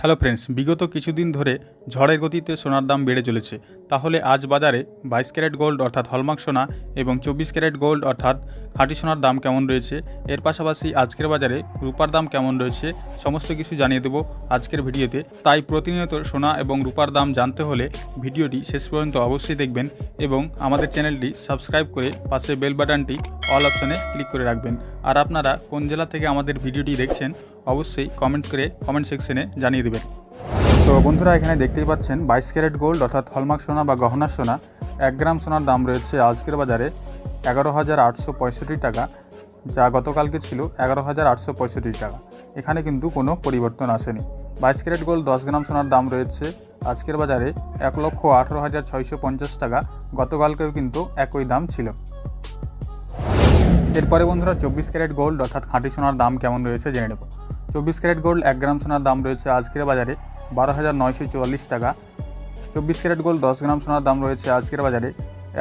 Hello friends, বিগত কিছুদিন ধরে ঝড়ের গতিতে সোনার দাম বেড়ে চলেছে। তাহলে আজ বাজারে বাইশ ক্যারেট গোল্ড অর্থাৎ হলমার্ক সোনা এবং চব্বিশ ক্যারেট গোল্ড অর্থাৎ খাঁটি সোনার দাম কেমন রয়েছে? এর পাশাপাশি আজকের বাজারে রূপার দাম কেমন রয়েছে সমস্ত কিছু জানিয়ে দেবো আজকের ভিডিওতে। তাই প্রতিনিয়ত সোনা এবং রূপার দাম জানতে হলে ভিডিওটি শেষ পর্যন্ত অবশ্যই দেখবেন এবং আমাদের চ্যানেলটি সাবস্ক্রাইব করে পাশে বেল বাটনটি অল অপশানে ক্লিক করে রাখবেন। আর আপনারা কোন জেলা থেকে আমাদের ভিডিওটি দেখছেন অবশ্যই কমেন্ট করে কমেন্ট সেকশনে জানিয়ে দেবেন। তো বন্ধুরা, এখানে দেখতেই পাচ্ছেন বাইশ ক্যারেট গোল্ড অর্থাৎ হলমার্ক সোনা বা গহনা সোনা, এক গ্রাম সোনার দাম রয়েছে আজকের বাজারে এগারো হাজার আটশো পঁয়ষট্টি টাকা, যা গতকালকে ছিল এগারো হাজার আটশো পঁয়ষট্টি টাকা। এখানে কিন্তু কোনো পরিবর্তন আসেনি। বাইশ ক্যারেট গোল্ড দশ গ্রাম সোনার দাম রয়েছে আজকের বাজারে এক লক্ষ আঠেরো হাজার ছয়শো পঞ্চাশ টাকা, গতকালকেও কিন্তু একই দাম ছিল। এরপরে বন্ধুরা, চব্বিশ ক্যারেট গোল্ড অর্থাৎ খাঁটি সোনার দাম কেমন রয়েছে জেনে নেব। চব্বিশ ক্যারেট গোল্ড এক গ্রাম সোনার দাম রয়েছে আজকের বাজারে বারো হাজার নয়শো চুয়াল্লিশ টাকা। চব্বিশ ক্যারেট গোল্ড দশ গ্রাম সোনার দাম রয়েছে আজকের বাজারে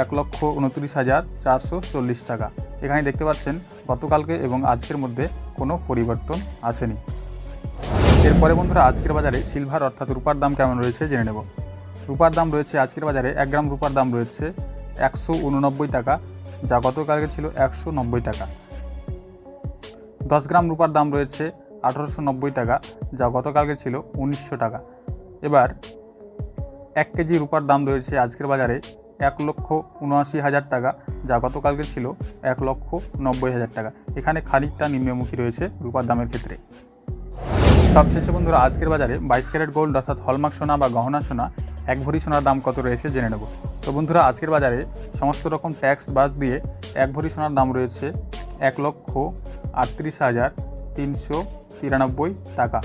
এক লক্ষ উনত্রিশ হাজার চারশো চল্লিশ টাকা। এখানে দেখতে পাচ্ছেন, গতকালকে এবং আজকের মধ্যে কোনো পরিবর্তন আসেনি। এরপরে বন্ধুরা, আজকের বাজারে সিলভার অর্থাৎ রূপার দাম কেমন রয়েছে জেনে নেব। রূপার দাম রয়েছে আজকের বাজারে এক গ্রাম রূপার দাম রয়েছে একশো উননব্বই টাকা, যা গতকালকে ছিল একশো নব্বই টাকা। দশ গ্রাম রূপার দাম রয়েছে আঠারোশো নব্বই টাকা, যা গতকালকে ছিল উনিশশো টাকা। এবার এক কেজি রূপার দাম রয়েছে আজকের বাজারে এক লক্ষ উনআশি হাজার টাকা, যা গতকালকে ছিল এক লক্ষ নব্বই হাজার টাকা। এখানে খানিকটা নিম্নমুখী রয়েছে রূপার দামের ক্ষেত্রে। সবশেষে বন্ধুরা, আজকের বাজারে বাইশ ক্যারেট গোল্ড অর্থাৎ হলমার্ক সোনা বা গহনা সোনা, এক ভরি সোনার দাম কত রয়েছে জেনে নেব। তো বন্ধুরা, আজকের বাজারে সমস্ত রকম ট্যাক্স বাদ দিয়ে এক ভরি সোনার দাম রয়েছে এক লক্ষ আটত্রিশ হাজার তিনশো তিরানব্বই টাকা